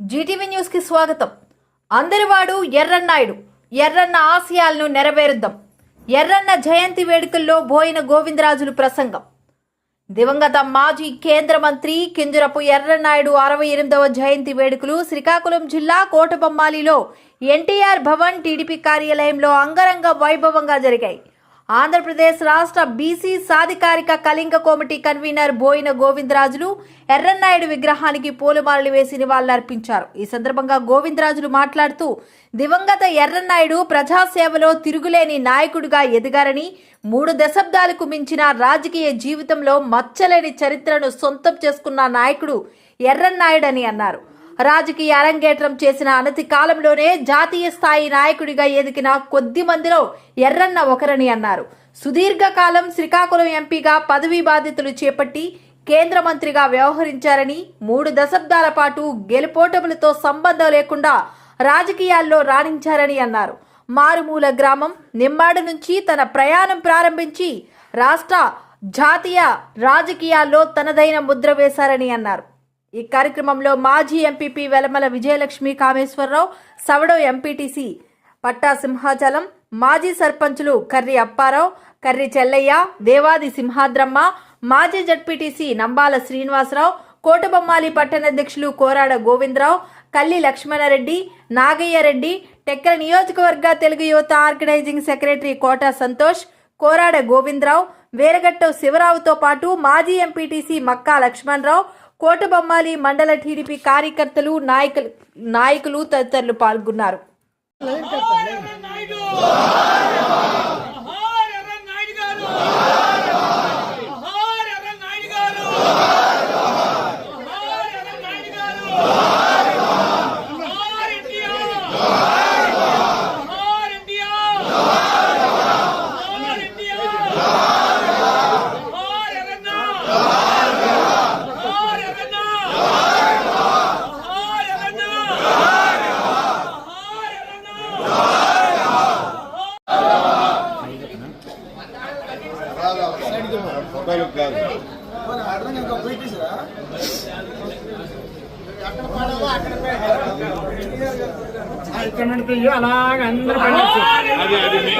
Zee TV న్యూస్కి స్వాగతం. అందరివాడు ఎర్రన్నాయుడు. ఎర్రన్న ఆశయాలను నెరవేరుద్దాం. ఎర్రన్న జయంతి వేడుకల్లో బోయిన గోవిందరాజులు ప్రసంగం. దివంగత మాజీ కేంద్ర మంత్రి కింజరపు ఎర్రనాయుడు అరవై ఎనిమిదవ జయంతి వేడుకలు శ్రీకాకుళం జిల్లా కోటబొమ్మాలిలో ఎన్టీఆర్ భవన్ టీడీపీ కార్యాలయంలో అంగరంగ వైభవంగా జరిగాయి. ఆంధ్రప్రదేశ్ రాష్ట్ర బీసీ సాధికారిక కళింగ కమిటీ కన్వీనర్ బోయిన గోవిందరాజులు ఎర్రన్నాయుడు విగ్రహానికి పూలమాలలు వేసి నివాళులర్పించారు. ఈ సందర్భంగా గోవిందరాజులు మాట్లాడుతూ దివంగత ఎర్రన్నాయుడు ప్రజాసేవలో తిరుగులేని నాయకుడిగా ఎదిగారని మూడు దశాబ్దాలకు మించిన రాజకీయ జీవితంలో మచ్చలేని చరిత్రను సొంతం చేసుకున్న నాయకుడు ఎర్రన్నాయుడని అన్నారు. రాజకీయ అరంగేట్రం చేసిన అనతి కాలంలోనే జాతీయ స్థాయి నాయకుడిగా ఎదిగిన కొద్ది మందిలో ఎర్రన్న ఒకరని అన్నారు. సుదీర్ఘకాలం శ్రీకాకుళం ఎంపీగా పదవీ బాధ్యతలు చేపట్టి కేంద్ర మంత్రిగా వ్యవహరించారని మూడు దశాబ్దాల పాటు గెలుపోటములతో సంబంధం లేకుండా రాజకీయాల్లో రాణించారని అన్నారు. మారుమూల గ్రామం నిమ్మాడు నుంచి తన ప్రయాణం ప్రారంభించి రాష్ట్ర జాతీయ రాజకీయాల్లో తనదైన ముద్ర వేశారని అన్నారు. ఈ కార్యక్రమంలో మాజీ ఎంపీపీ వెలమల విజయలక్ష్మి కామేశ్వరరావు సవడో ఎంపీటీసీ పట్టా సింహాచలం మాజీ సర్పంచులు కర్రి అప్పారావు కర్రి చెల్లయ్య దేవాది సింహాద్రమ్మ మాజీ జడ్పీటీసీ నంబాల శ్రీనివాసరావు కోటబొమ్మాలి పట్టణాధ్యక్షులు కోరాడ గోవిందరావు కల్లి లక్ష్మణరెడ్డి నాగయ్యరెడ్డి టెక్కల నియోజకవర్గ తెలుగు యువత ఆర్గనైజింగ్ సెక్రటరీ కోట సంతోష్ కోరాడ గోవిందరావు వేరగట్టం శివరావుతో పాటు మాజీ ఎంపీటీసీ మక్కా లక్ష్మణరావు కోటబొమ్మాలి మండల టీడీపీ కార్యకర్తలు నాయకులు నాయకులు తదితరులు పాల్గొన్నారు. ఫోటోలు కాదు. ఇక్కడ నుండి అలాగ అందరూ అది అది మీ-